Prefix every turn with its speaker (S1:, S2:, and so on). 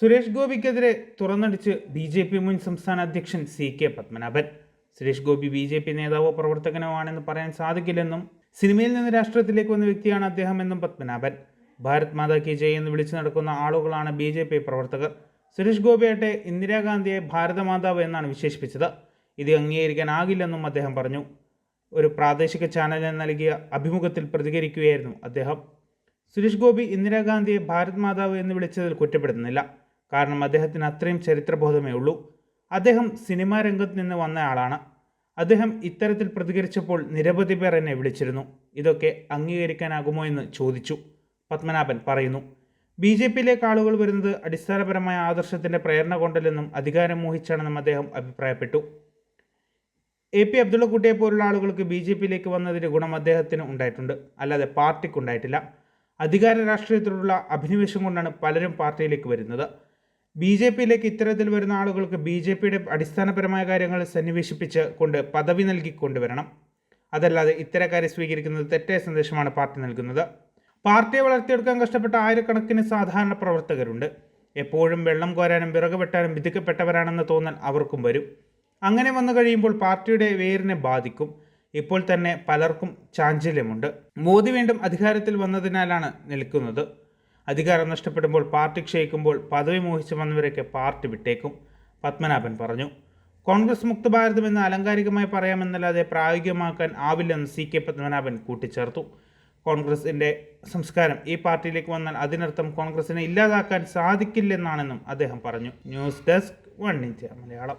S1: സുരേഷ് ഗോപിക്കെതിരെ തുറന്നടിച്ച് B J P മുൻ സംസ്ഥാന അധ്യക്ഷൻ C K Padmanabhan. Suresh Gopi B J P നേതാവോ പ്രവർത്തകനോ ആണെന്ന് പറയാൻ സാധിക്കില്ലെന്നും സിനിമയിൽ നിന്ന് രാഷ്ട്രീയത്തിലേക്ക് വന്ന വ്യക്തിയാണ് അദ്ദേഹം എന്നും പത്മനാഭൻ. ഭാരത് മാതാ കി ജയ് എന്ന് വിളിച്ചു നടക്കുന്ന ആളുകളാണ് ബി ജെ പി പ്രവർത്തകർ. സുരേഷ് ഗോപിയാട്ടെ ഇന്ദിരാഗാന്ധിയെ ഭാരതമാതാവ് എന്നാണ് വിശേഷിപ്പിച്ചത്. ഇത് അംഗീകരിക്കാനാകില്ലെന്നും അദ്ദേഹം പറഞ്ഞു. ഒരു പ്രാദേശിക ചാനലിന് നൽകിയ അഭിമുഖത്തിൽ പ്രതികരിക്കുകയായിരുന്നു അദ്ദേഹം. സുരേഷ് ഗോപി ഇന്ദിരാഗാന്ധിയെ ഭാരത് മാതാവ് എന്ന് വിളിച്ചതിൽ കുറ്റപ്പെടുത്തുന്നില്ല. കാരണം അദ്ദേഹത്തിന് അത്രയും ചരിത്രബോധമേ ഉള്ളൂ. അദ്ദേഹം സിനിമാ രംഗത്ത് നിന്ന് വന്നയാളാണ് അദ്ദേഹം ഇത്തരത്തിൽ പ്രതികരിച്ചപ്പോൾ നിരവധി പേർ എന്നെ വിളിച്ചിരുന്നു. ഇതൊക്കെ അംഗീകരിക്കാനാകുമോ എന്ന് ചോദിച്ചു. പത്മനാഭൻ പറയുന്നു ബി ജെ പിയിലേക്ക് ആളുകൾ വരുന്നത് അടിസ്ഥാനപരമായ ആദർശത്തിന്റെ പ്രേരണ കൊണ്ടല്ലെന്നും അധികാരം മോഹിച്ചാണെന്നും അദ്ദേഹം അഭിപ്രായപ്പെട്ടു. എ പി അബ്ദുള്ളക്കുട്ടിയെ പോലുള്ള ആളുകൾക്ക് ബി ജെ പിയിലേക്ക് വന്നതിന്റെ ഗുണം അദ്ദേഹത്തിന് ഉണ്ടായിട്ടുണ്ട്. അല്ലാതെ പാർട്ടിക്കുണ്ടായിട്ടില്ല. അധികാര രാഷ്ട്രീയത്തിലുള്ള അഭിനിവേശം കൊണ്ടാണ് പലരും പാർട്ടിയിലേക്ക് വരുന്നത്. ബി ജെ പിയിലേക്ക് ഇത്തരത്തിൽ വരുന്ന ആളുകൾക്ക് ബി ജെ പിയുടെ അടിസ്ഥാനപരമായ കാര്യങ്ങൾ സന്നിവേശിപ്പിച്ച് കൊണ്ട് പദവി നൽകി കൊണ്ടുവരണം. അതല്ലാതെ ഇത്തരക്കാരെ സ്വീകരിക്കുന്നത് തെറ്റായ സന്ദേശമാണ് പാർട്ടി നൽകുന്നത്. പാർട്ടിയെ വളർത്തിയെടുക്കാൻ കഷ്ടപ്പെട്ട ആയിരക്കണക്കിന് സാധാരണ പ്രവർത്തകരുണ്ട്. എപ്പോഴും വെള്ളം കോരാനും വിറക് വെട്ടാനും വിധിക്കപ്പെട്ടവരാണെന്ന് തോന്നൽ അവർക്കും വരും. അങ്ങനെ വന്നു കഴിയുമ്പോൾ പാർട്ടിയുടെ വേരിനെ ബാധിക്കും. ഇപ്പോൾ തന്നെ പലർക്കും ചാഞ്ചല്യമുണ്ട്. മോദി വീണ്ടും അധികാരത്തിൽ വന്നതിനാലാണ് നിൽക്കുന്നത്. അധികാരം നഷ്ടപ്പെടുമ്പോൾ പാർട്ടി ക്ഷയിക്കുമ്പോൾ പദവി മോഹിച്ച് വന്നവരൊക്കെ പാർട്ടി വിട്ടേക്കും പത്മനാഭൻ പറഞ്ഞു. കോൺഗ്രസ് മുക്ത ഭാരതം എന്ന് അലങ്കാരികമായി പറയാമെന്നല്ലാതെ പ്രായോഗികമാക്കാൻ ആവില്ലെന്ന് സി കെ പത്മനാഭൻ കൂട്ടിച്ചേർത്തു. കോൺഗ്രസിന്റെ സംസ്കാരം ഈ പാർട്ടിയിലേക്ക് വന്നാൽ അതിനർത്ഥം കോൺഗ്രസിനെ ഇല്ലാതാക്കാൻ സാധിക്കില്ലെന്നാണെന്നും അദ്ദേഹം പറഞ്ഞു. News desk one India Malayalam.